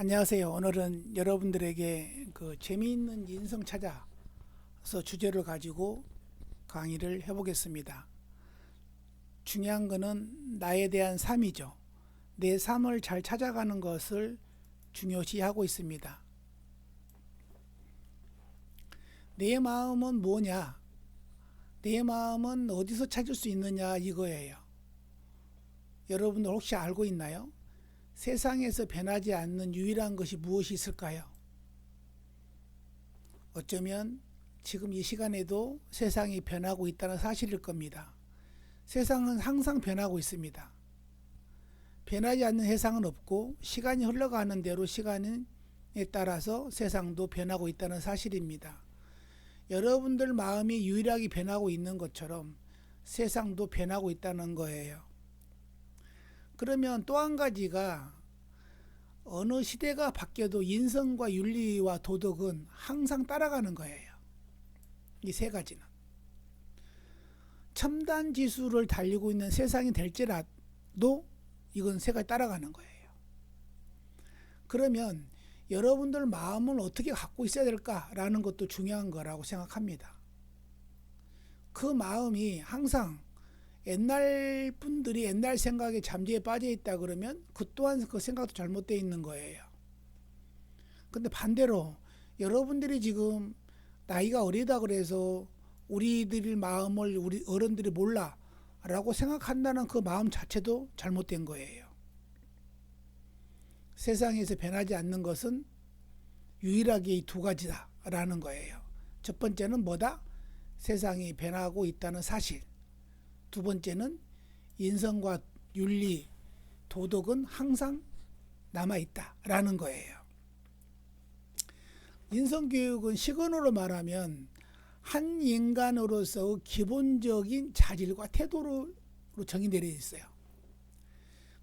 안녕하세요. 오늘은 여러분들에게 그 재미있는 인성 찾아서 주제를 가지고 강의를 해보겠습니다. 중요한 거는 나에 대한 삶이죠. 내 삶을 잘 찾아가는 것을 중요시하고 있습니다. 내 마음은 뭐냐? 내 마음은 어디서 찾을 수 있느냐 이거예요. 여러분들 혹시 알고 있나요? 세상에서 변하지 않는 유일한 것이 무엇이 있을까요? 어쩌면 지금 이 시간에도 세상이 변하고 있다는 사실일 겁니다. 세상은 항상 변하고 있습니다. 변하지 않는 세상은 없고 시간이 흘러가는 대로 시간에 따라서 세상도 변하고 있다는 사실입니다. 여러분들 마음이 유일하게 변하고 있는 것처럼 세상도 변하고 있다는 거예요. 그러면 또 한 가지가 어느 시대가 바뀌어도 인성과 윤리와 도덕은 항상 따라가는 거예요. 이 세 가지는. 첨단 지수를 달리고 있는 세상이 될지라도 이건 세 가지 따라가는 거예요. 그러면 여러분들 마음을 어떻게 갖고 있어야 될까라는 것도 중요한 거라고 생각합니다. 그 마음이 항상 옛날 분들이 옛날 생각에 잠재에 빠져 있다 그러면 그 또한 그 생각도 잘못되어 있는 거예요. 근데 반대로 여러분들이 지금 나이가 어리다 그래서 우리들 마음을 우리 어른들이 몰라라고 생각한다는 그 마음 자체도 잘못된 거예요. 세상에서 변하지 않는 것은 유일하게 이 두 가지다라는 거예요. 첫 번째는 뭐다? 세상이 변하고 있다는 사실. 두 번째는 인성과 윤리, 도덕은 항상 남아 있다라는 거예요. 인성 교육은 식언으로 말하면 한 인간으로서 기본적인 자질과 태도로 정의되어 있어요.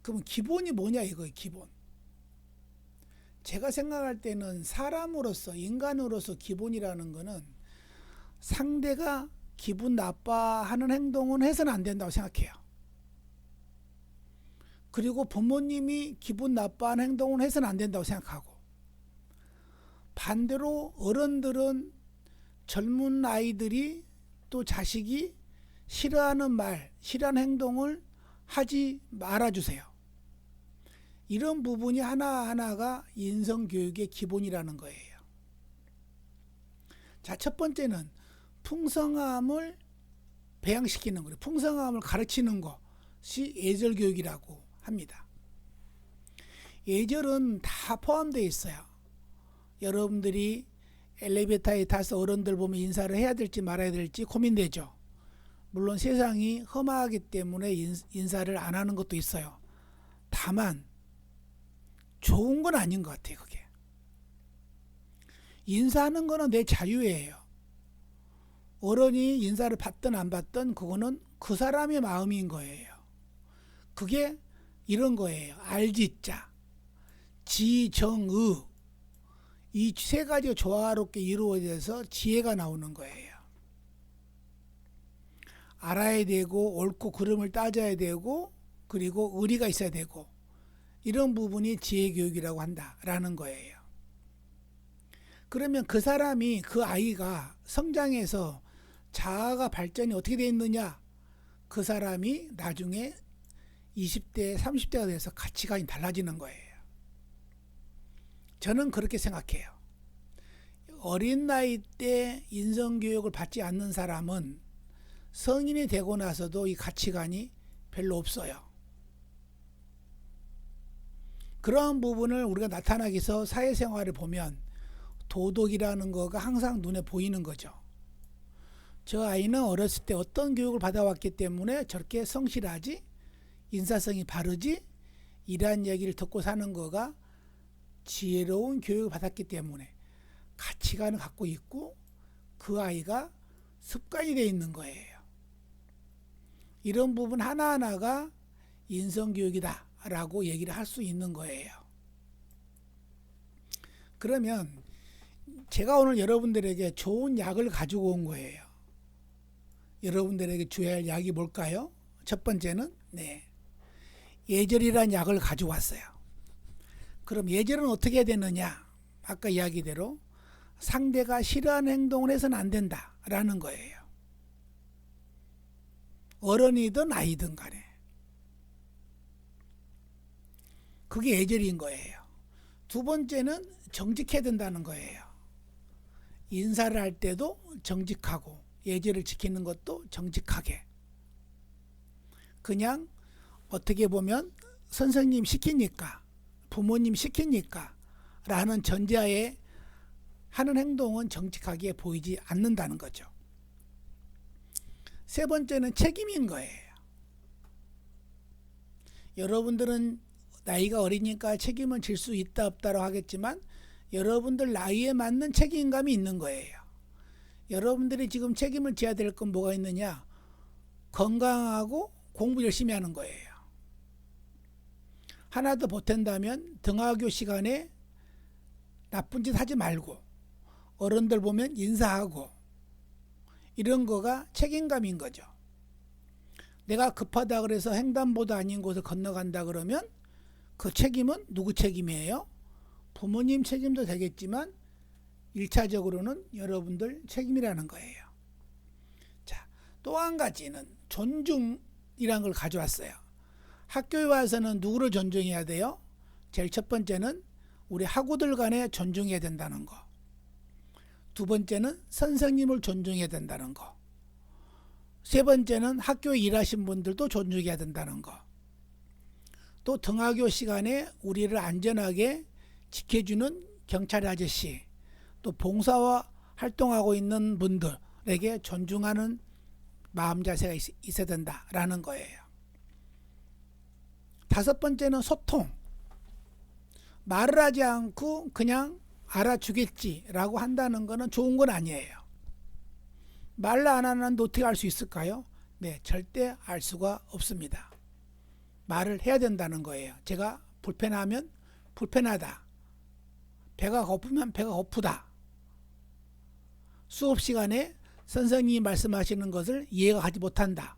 그럼 기본이 뭐냐 이거예요, 기본. 제가 생각할 때는 사람으로서, 인간으로서 기본이라는 거는 상대가 기분 나빠하는 행동은 해서는 안 된다고 생각해요. 그리고 부모님이 기분 나빠하는 행동은 해서는 안 된다고 생각하고 반대로 어른들은 젊은 아이들이 또 자식이 싫어하는 말, 싫어하는 행동을 하지 말아주세요. 이런 부분이 하나하나가 인성교육의 기본이라는 거예요. 자, 첫 번째는 풍성함을 배양시키는 거예요. 풍성함을 가르치는 것이 예절 교육이라고 합니다. 예절은 다 포함되어 있어요. 여러분들이 엘리베이터에 타서 어른들 보면 인사를 해야 될지 말아야 될지 고민되죠. 물론 세상이 험하기 때문에 인사를 안 하는 것도 있어요. 다만 좋은 건 아닌 것 같아요. 그게 인사하는 거는 내 자유예요. 어른이 인사를 받든 안 받든 그거는 그 사람의 마음인 거예요. 그게 이런 거예요. 알지자, 지정의 이 세 가지가 조화롭게 이루어져서 지혜가 나오는 거예요. 알아야 되고 옳고 그름을 따져야 되고 그리고 의리가 있어야 되고 이런 부분이 지혜 교육이라고 한다라는 거예요. 그러면 그 사람이 그 아이가 성장해서 자아가 발전이 어떻게 되어 있느냐? 그 사람이 나중에 20대, 30대가 돼서 가치관이 달라지는 거예요. 저는 그렇게 생각해요. 어린 나이 때 인성교육을 받지 않는 사람은 성인이 되고 나서도 이 가치관이 별로 없어요. 그러한 부분을 우리가 나타나기 위해서 사회생활을 보면 도덕이라는 거가 항상 눈에 보이는 거죠. 저 아이는 어렸을 때 어떤 교육을 받아왔기 때문에 저렇게 성실하지, 인사성이 바르지, 이러한 얘기를 듣고 사는 거가 지혜로운 교육을 받았기 때문에 가치관을 갖고 있고 그 아이가 습관이 되어 있는 거예요. 이런 부분 하나하나가 인성교육이다 라고 얘기를 할 수 있는 거예요. 그러면 제가 오늘 여러분들에게 좋은 약을 가지고 온 거예요. 여러분들에게 주어야 할 약이 뭘까요? 첫 번째는 네. 예절이란 약을 가져왔어요. 그럼 예절은 어떻게 되느냐? 아까 이야기대로 상대가 싫어하는 행동을 해서는 안 된다라는 거예요. 어른이든 아이든 간에. 그게 예절인 거예요. 두 번째는 정직해야 된다는 거예요. 인사를 할 때도 정직하고 예절을 지키는 것도 정직하게. 그냥 어떻게 보면 선생님 시키니까 부모님 시키니까 라는 전제하에 하는 행동은 정직하게 보이지 않는다는 거죠. 세 번째는 책임인 거예요. 여러분들은 나이가 어리니까 책임은 질 수 있다 없다라고 하겠지만 여러분들 나이에 맞는 책임감이 있는 거예요. 여러분들이 지금 책임을 져야 될 건 뭐가 있느냐? 건강하고 공부 열심히 하는 거예요. 하나 더 보탠다면 등하교 시간에 나쁜 짓 하지 말고 어른들 보면 인사하고 이런 거가 책임감인 거죠. 내가 급하다 그래서 횡단보도 아닌 곳을 건너간다 그러면 그 책임은 누구 책임이에요? 부모님 책임도 되겠지만 1차적으로는 여러분들 책임이라는 거예요. 자, 또 한 가지는 존중이란 걸 가져왔어요. 학교에 와서는 누구를 존중해야 돼요? 제일 첫 번째는 우리 학우들 간에 존중해야 된다는 거. 두 번째는 선생님을 존중해야 된다는 거. 세 번째는 학교에 일하신 분들도 존중해야 된다는 거. 또 등하교 시간에 우리를 안전하게 지켜주는 경찰 아저씨, 또 봉사와 활동하고 있는 분들에게 존중하는 마음 자세가 있, 있어야 된다라는 거예요. 다섯 번째는 소통. 말을 하지 않고 그냥 알아주겠지라고 한다는 것은 좋은 건 아니에요. 말안 하는데 어떻게 알 수 있을까요? 네, 절대 알 수가 없습니다. 말을 해야 된다는 거예요. 제가 불편하면 불편하다. 배가 고프면 배가 고프다. 수업 시간에 선생님이 말씀하시는 것을 이해가 하지 못한다.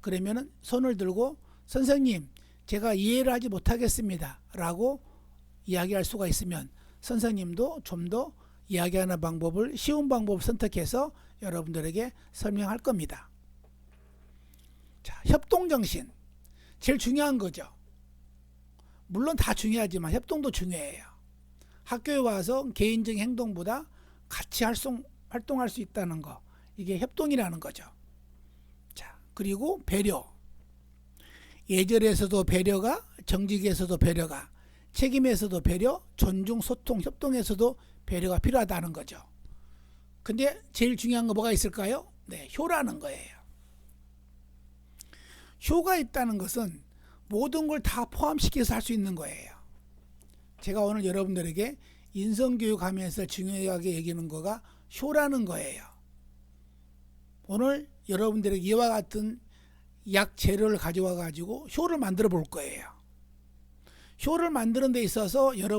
그러면은 손을 들고 선생님, 제가 이해를 하지 못하겠습니다. 라고 이야기할 수가 있으면 선생님도 좀 더 이야기하는 방법을 쉬운 방법을 선택해서 여러분들에게 설명할 겁니다. 자, 협동정신. 제일 중요한 거죠. 물론 다 중요하지만 협동도 중요해요. 학교에 와서 개인적인 행동보다 같이 활동, 활동할 수 있다는 거. 이게 협동이라는 거죠. 자, 그리고 배려. 예절에서도 배려가, 정직에서도 배려가, 책임에서도 배려, 존중, 소통, 협동에서도 배려가 필요하다는 거죠. 근데 제일 중요한 거 뭐가 있을까요? 네, 효라는 거예요. 효가 있다는 것은 모든 걸 다 포함시켜서 할 수 있는 거예요. 제가 오늘 여러분들에게 인성교육 하면서 중요하게 얘기하는 거가 효라는 거예요. 오늘 여러분들에게 이와 같은 약 재료를 가져와 가지고 효를 만들어 볼 거예요. 효를 만드는 데 있어서 여러분